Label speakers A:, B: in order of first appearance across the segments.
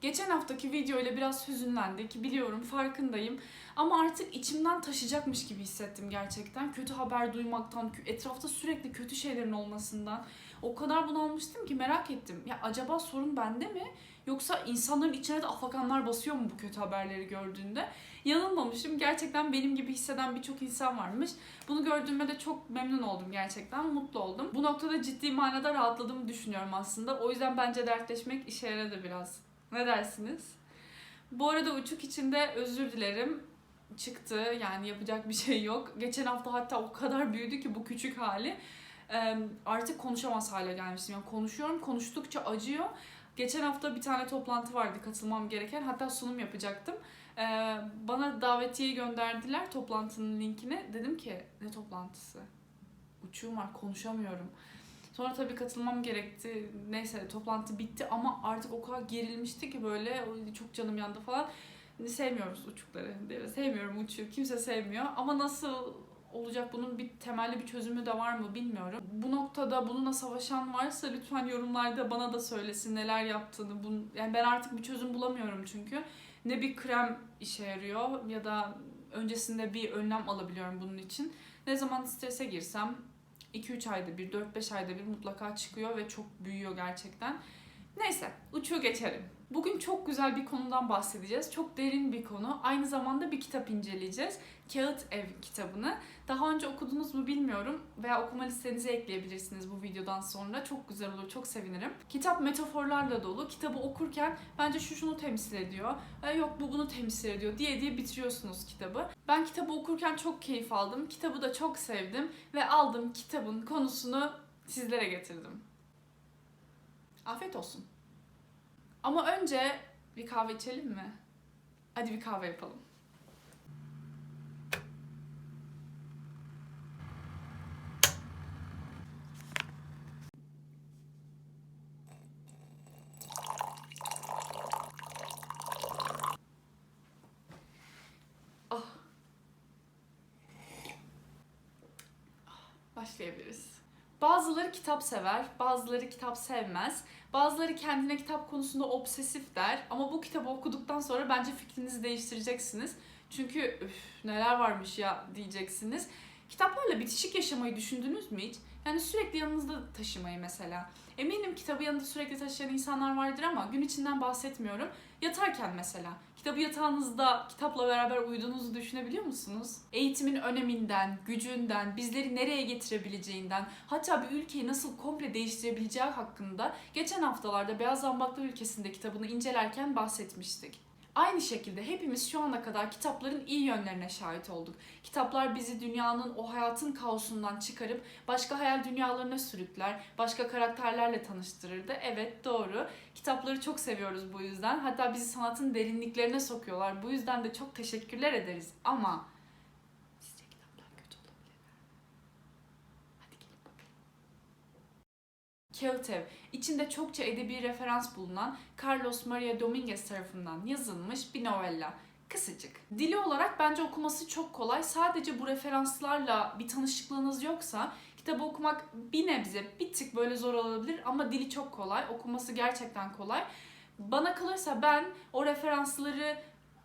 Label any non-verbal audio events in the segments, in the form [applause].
A: Geçen haftaki video ile biraz hüzünlendik. Biliyorum, farkındayım. Ama artık içimden taşıyacakmış gibi hissettim gerçekten. Kötü haber duymaktan, etrafta sürekli kötü şeylerin olmasından. O kadar bunalmıştım ki merak ettim. Ya acaba sorun bende mi? Yoksa insanların içine de afakanlar basıyor mu bu kötü haberleri gördüğünde? Yanılmamışım. Gerçekten benim gibi hisseden birçok insan varmış. Bunu gördüğüme de çok memnun oldum gerçekten. Mutlu oldum. Bu noktada ciddi manada rahatladığımı düşünüyorum aslında. O yüzden bence dertleşmek işe yaradı biraz. Ne dersiniz? Bu arada uçuk içinde özür dilerim. Çıktı yani yapacak bir şey yok. Geçen hafta hatta o kadar büyüdü ki bu küçük hali. Artık konuşamaz hale gelmiştim. Yani konuşuyorum, konuştukça acıyor. Geçen hafta bir tane toplantı vardı katılmam gereken. Hatta sunum yapacaktım. Bana davetiyeyi gönderdiler toplantının linkini. Dedim ki ne toplantısı? Uçuğum var konuşamıyorum. Sonra tabii katılmam gerekti. Neyse toplantı bitti ama artık o kadar gerilmişti ki böyle çok canım yandı falan. Sevmiyoruz uçukları. Sevmiyorum uçuğu. Kimse sevmiyor. Ama nasıl olacak bunun bir temelli bir çözümü de var mı bilmiyorum. Bu noktada bununla savaşan varsa lütfen yorumlarda bana da söylesin neler yaptığını. Bunu, yani ben artık bir çözüm bulamıyorum çünkü. Ne bir krem işe yarıyor ya da öncesinde bir önlem alabiliyorum bunun için. Ne zaman strese girsem 2-3 ayda bir, 4-5 ayda bir mutlaka çıkıyor ve çok büyüyor gerçekten. Neyse, uçuyor geçelim. Bugün çok güzel bir konudan bahsedeceğiz. Çok derin bir konu. Aynı zamanda bir kitap inceleyeceğiz. Kağıt Ev kitabını. Daha önce okudunuz mu bilmiyorum veya okuma listenize ekleyebilirsiniz bu videodan sonra. Çok güzel olur, çok sevinirim. Kitap metaforlarla dolu. Kitabı okurken bence şu şunu temsil ediyor, e, yok bu bunu temsil ediyor diye diye bitiriyorsunuz kitabı. Ben kitabı okurken çok keyif aldım. Kitabı da çok sevdim ve aldım kitabın konusunu sizlere getirdim. Afiyet olsun. Ama önce bir kahve içelim mi? Hadi bir kahve yapalım. Ah. Ah, Başlayabiliriz. Bazıları kitap sever, bazıları kitap sevmez. Bazıları kendine kitap konusunda obsesif der ama bu kitabı okuduktan sonra bence fikrinizi değiştireceksiniz. Çünkü üf, neler varmış ya diyeceksiniz. Kitaplarla bitişik yaşamayı düşündünüz mü hiç? Yani sürekli yanınızda taşımayı mesela. Eminim kitabı yanında sürekli taşıyan insanlar vardır ama gün içinden bahsetmiyorum. Yatarken mesela. Kitabı yatağınızda kitapla beraber uyuduğunuzu düşünebiliyor musunuz? Eğitimin öneminden, gücünden, bizleri nereye getirebileceğinden, hatta bir ülkeyi nasıl komple değiştirebileceği hakkında geçen haftalarda Beyaz Zambaklar Ülkesi'nde kitabını incelerken bahsetmiştik. Aynı şekilde hepimiz şu ana kadar kitapların iyi yönlerine şahit olduk. Kitaplar bizi dünyanın o hayatın kaosundan çıkarıp başka hayal dünyalarına sürükler, başka karakterlerle tanıştırırdı. Evet doğru. Kitapları çok seviyoruz bu yüzden. Hatta bizi sanatın derinliklerine sokuyorlar. Bu yüzden de çok teşekkürler ederiz. Ama sizce kitaplar kötü olabilir mi? Hadi gelin bakalım. Kağıt Ev, içinde çokça edebi referans bulunan Carlos Maria Dominguez tarafından yazılmış bir novella. Kısacık. Dili olarak bence okuması çok kolay. Sadece bu referanslarla bir tanışıklığınız yoksa kitabı okumak bir nebze bir tık böyle zor olabilir ama dili çok kolay. Okuması gerçekten kolay. Bana kalırsa ben o referansları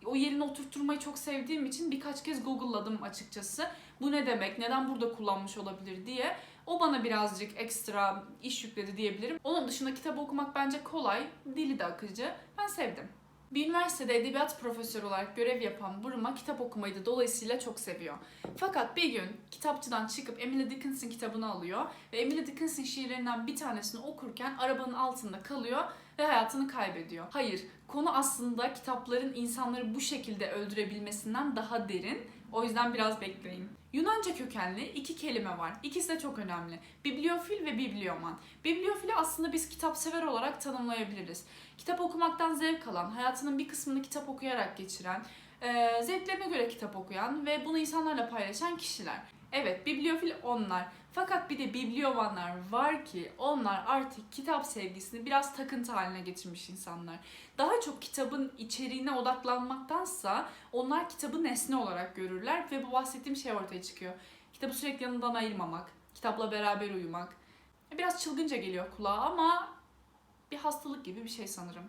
A: o yerine oturtturmayı çok sevdiğim için birkaç kez Google'ladım açıkçası. Bu ne demek, neden burada kullanmış olabilir diye. O bana birazcık ekstra iş yükledi diyebilirim. Onun dışında kitap okumak bence kolay, dili de akıcı. Ben sevdim. Bir üniversitede edebiyat profesörü olarak görev yapan Burma kitap okumayı da dolayısıyla çok seviyor. Fakat bir gün kitapçıdan çıkıp Emily Dickinson kitabını alıyor ve Emily Dickinson şiirlerinden bir tanesini okurken arabanın altında kalıyor ve hayatını kaybediyor. Hayır, konu aslında kitapların insanları bu şekilde öldürebilmesinden daha derin. O yüzden biraz bekleyin. Yunanca kökenli iki kelime var. İkisi de çok önemli. Bibliofil ve biblioman. Bibliofili aslında biz kitap sever olarak tanımlayabiliriz. Kitap okumaktan zevk alan, hayatının bir kısmını kitap okuyarak geçiren, zevklerine göre kitap okuyan ve bunu insanlarla paylaşan kişiler. Evet, bibliofil onlar. Fakat bir de bibliovanlar var ki onlar artık kitap sevgisini biraz takıntı haline getirmiş insanlar. Daha çok kitabın içeriğine odaklanmaktansa onlar kitabı nesne olarak görürler ve bu bahsettiğim şey ortaya çıkıyor. Kitabı sürekli yanından ayırmamak, kitapla beraber uyumak. Biraz çılgınca geliyor kulağa ama bir hastalık gibi bir şey sanırım.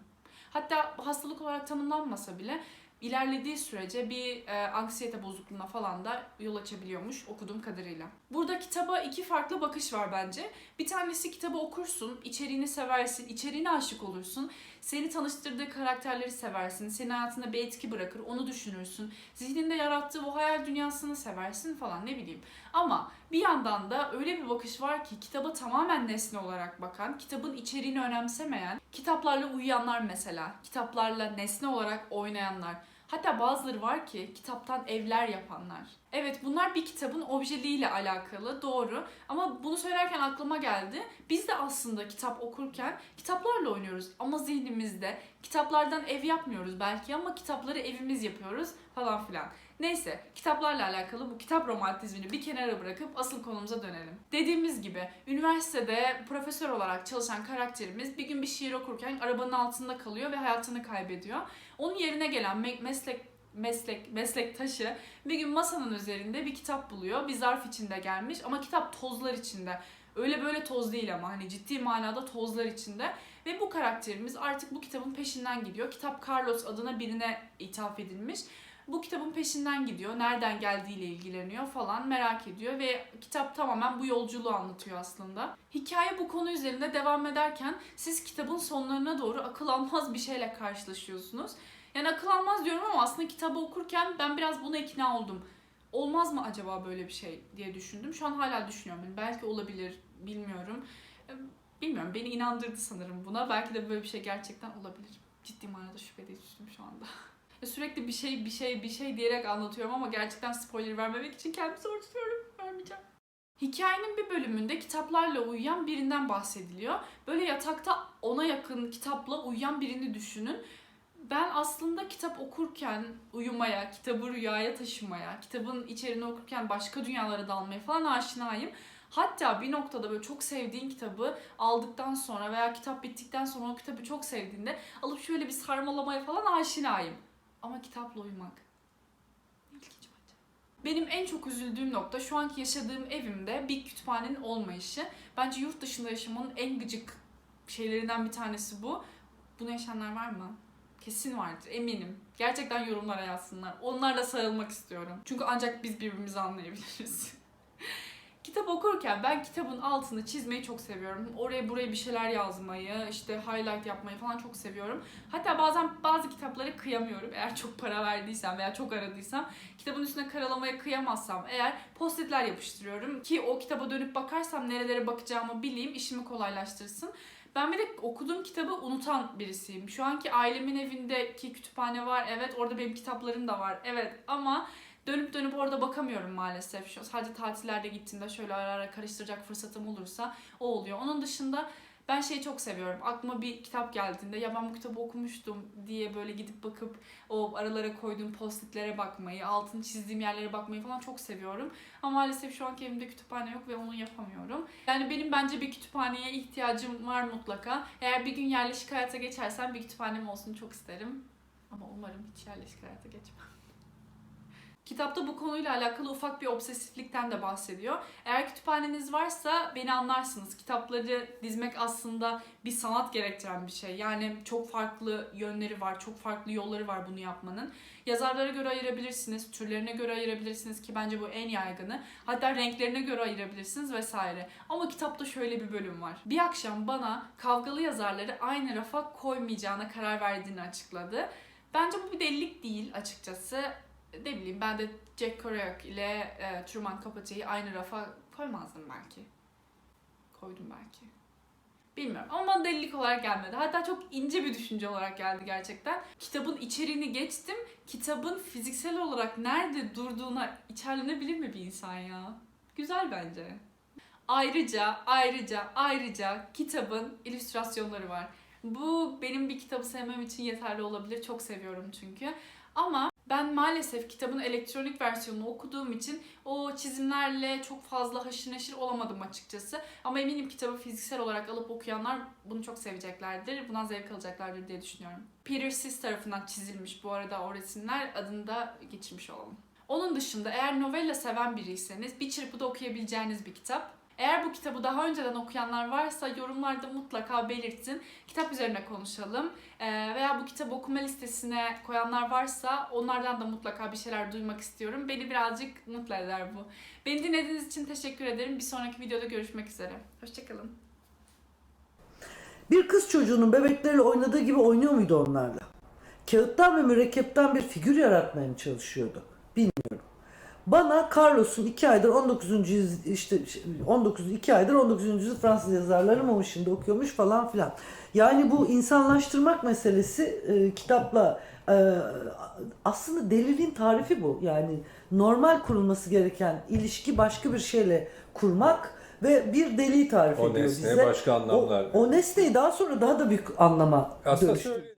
A: Hatta hastalık olarak tanımlanmasa bile ilerlediği sürece bir e, anksiyete bozukluğuna falan da yol açabiliyormuş okuduğum kadarıyla. Burada kitaba iki farklı bakış var bence. Bir tanesi kitabı okursun, içeriğini seversin, içeriğine aşık olursun. Seni tanıştırdığı karakterleri seversin, senin hayatında bir etki bırakır, onu düşünürsün. Zihninde yarattığı bu hayal dünyasını seversin falan ne bileyim. Ama bir yandan da öyle bir bakış var ki kitaba tamamen nesne olarak bakan, kitabın içeriğini önemsemeyen, kitaplarla uyuyanlar mesela, kitaplarla nesne olarak oynayanlar. Hatta bazıları var ki kitaptan evler yapanlar. Evet bunlar bir kitabın objeliğiyle alakalı doğru ama bunu söylerken aklıma geldi. Biz de aslında kitap okurken kitaplarla oynuyoruz ama zihnimizde kitaplardan ev yapmıyoruz belki ama kitapları evimiz yapıyoruz falan filan. Neyse kitaplarla alakalı bu kitap romantizmini bir kenara bırakıp asıl konumuza dönelim. Dediğimiz gibi üniversitede profesör olarak çalışan karakterimiz bir gün bir şiir okurken arabanın altında kalıyor ve hayatını kaybediyor. Onun yerine gelen me- meslek meslek meslektaşı bir gün masanın üzerinde bir kitap buluyor. Bir zarf içinde gelmiş ama kitap tozlar içinde. Öyle böyle toz değil ama hani ciddi manada tozlar içinde. Ve bu karakterimiz artık bu kitabın peşinden gidiyor. Kitap Carlos adına birine ithaf edilmiş. Bu kitabın peşinden gidiyor. Nereden geldiğiyle ilgileniyor falan merak ediyor ve kitap tamamen bu yolculuğu anlatıyor aslında. Hikaye bu konu üzerinde devam ederken siz kitabın sonlarına doğru akıl almaz bir şeyle karşılaşıyorsunuz. Yani akıl almaz diyorum ama aslında kitabı okurken ben biraz buna ikna oldum. Olmaz mı acaba böyle bir şey diye düşündüm. Şu an hala düşünüyorum. Yani belki olabilir, bilmiyorum. Bilmiyorum, beni inandırdı sanırım buna. Belki de böyle bir şey gerçekten olabilir. Ciddi manada şüphede düştüm şu anda. [laughs] Sürekli bir şey, bir şey, bir şey diyerek anlatıyorum ama gerçekten spoiler vermemek için kendimi zor tutuyorum. Vermeyeceğim. Hikayenin bir bölümünde kitaplarla uyuyan birinden bahsediliyor. Böyle yatakta ona yakın kitapla uyuyan birini düşünün. Ben aslında kitap okurken uyumaya, kitabı rüyaya taşımaya, kitabın içeriğini okurken başka dünyalara dalmaya falan aşinayım. Hatta bir noktada böyle çok sevdiğin kitabı aldıktan sonra veya kitap bittikten sonra o kitabı çok sevdiğinde alıp şöyle bir sarmalamaya falan aşinayım. Ama kitapla uyumak. İlginç. Benim en çok üzüldüğüm nokta şu anki yaşadığım evimde bir kütüphanenin olmayışı. Bence yurt dışında yaşamanın en gıcık şeylerinden bir tanesi bu. Bunu yaşayanlar var mı? Kesin vardır eminim. Gerçekten yorumlara yazsınlar. Onlarla sarılmak istiyorum. Çünkü ancak biz birbirimizi anlayabiliriz. [laughs] Kitap okurken ben kitabın altını çizmeyi çok seviyorum. Oraya buraya bir şeyler yazmayı, işte highlight yapmayı falan çok seviyorum. Hatta bazen bazı kitapları kıyamıyorum. Eğer çok para verdiysem veya çok aradıysam, kitabın üstüne karalamaya kıyamazsam eğer postitler yapıştırıyorum ki o kitaba dönüp bakarsam nerelere bakacağımı bileyim, işimi kolaylaştırsın. Ben bir de okuduğum kitabı unutan birisiyim. Şu anki ailemin evindeki kütüphane var. Evet orada benim kitaplarım da var. Evet ama dönüp dönüp orada bakamıyorum maalesef. Şu sadece tatillerde gittiğimde şöyle ara ara karıştıracak fırsatım olursa o oluyor. Onun dışında ben şeyi çok seviyorum. Aklıma bir kitap geldiğinde ya ben bu kitabı okumuştum diye böyle gidip bakıp o aralara koyduğum postitlere bakmayı, altını çizdiğim yerlere bakmayı falan çok seviyorum. Ama maalesef şu anki evimde kütüphane yok ve onu yapamıyorum. Yani benim bence bir kütüphaneye ihtiyacım var mutlaka. Eğer bir gün yerleşik hayata geçersem bir kütüphanem olsun çok isterim. Ama umarım hiç yerleşik hayata geçmem. Kitapta bu konuyla alakalı ufak bir obsesiflikten de bahsediyor. Eğer kütüphaneniz varsa beni anlarsınız. Kitapları dizmek aslında bir sanat gerektiren bir şey. Yani çok farklı yönleri var, çok farklı yolları var bunu yapmanın. Yazarlara göre ayırabilirsiniz, türlerine göre ayırabilirsiniz ki bence bu en yaygını. Hatta renklerine göre ayırabilirsiniz vesaire. Ama kitapta şöyle bir bölüm var. Bir akşam bana kavgalı yazarları aynı rafa koymayacağına karar verdiğini açıkladı. Bence bu bir delilik değil açıkçası ne bileyim ben de Jack Kerouac ile e, Truman Capote'yi aynı rafa koymazdım belki. Koydum belki. Bilmiyorum ama bana delilik olarak gelmedi. Hatta çok ince bir düşünce olarak geldi gerçekten. Kitabın içeriğini geçtim. Kitabın fiziksel olarak nerede durduğuna içerlenebilir mi bir insan ya? Güzel bence. Ayrıca, ayrıca, ayrıca kitabın illüstrasyonları var. Bu benim bir kitabı sevmem için yeterli olabilir. Çok seviyorum çünkü. Ama ben maalesef kitabın elektronik versiyonunu okuduğum için o çizimlerle çok fazla haşır neşir olamadım açıkçası. Ama eminim kitabı fiziksel olarak alıp okuyanlar bunu çok seveceklerdir. Bundan zevk alacaklardır diye düşünüyorum. Peter Sis tarafından çizilmiş bu arada o resimler adını da geçirmiş olalım. Onun dışında eğer novella seven biriyseniz bir çırpıda okuyabileceğiniz bir kitap. Eğer bu kitabı daha önceden okuyanlar varsa yorumlarda mutlaka belirtin. Kitap üzerine konuşalım. Ee, veya bu kitabı okuma listesine koyanlar varsa onlardan da mutlaka bir şeyler duymak istiyorum. Beni birazcık mutlu eder bu. Beni dinlediğiniz için teşekkür ederim. Bir sonraki videoda görüşmek üzere. Hoşçakalın.
B: Bir kız çocuğunun bebekleriyle oynadığı gibi oynuyor muydu onlarla? Kağıttan ve mürekkepten bir figür yaratmaya mı çalışıyordu? Bilmiyorum. Bana Carlos'un 2 aydır 19. yüz işte 19 2 aydır 19. yüzyıl Fransız yazarları mı şimdi okuyormuş falan filan. Yani bu insanlaştırmak meselesi e, kitapla e, aslında deliliğin tarifi bu. Yani normal kurulması gereken ilişki başka bir şeyle kurmak ve bir deliği tarif
C: O
B: ediyor
C: nesneye
B: bize.
C: başka anlamlar.
B: O, o nesneyi daha sonra daha da büyük anlama
C: Aslında
B: dönüştü.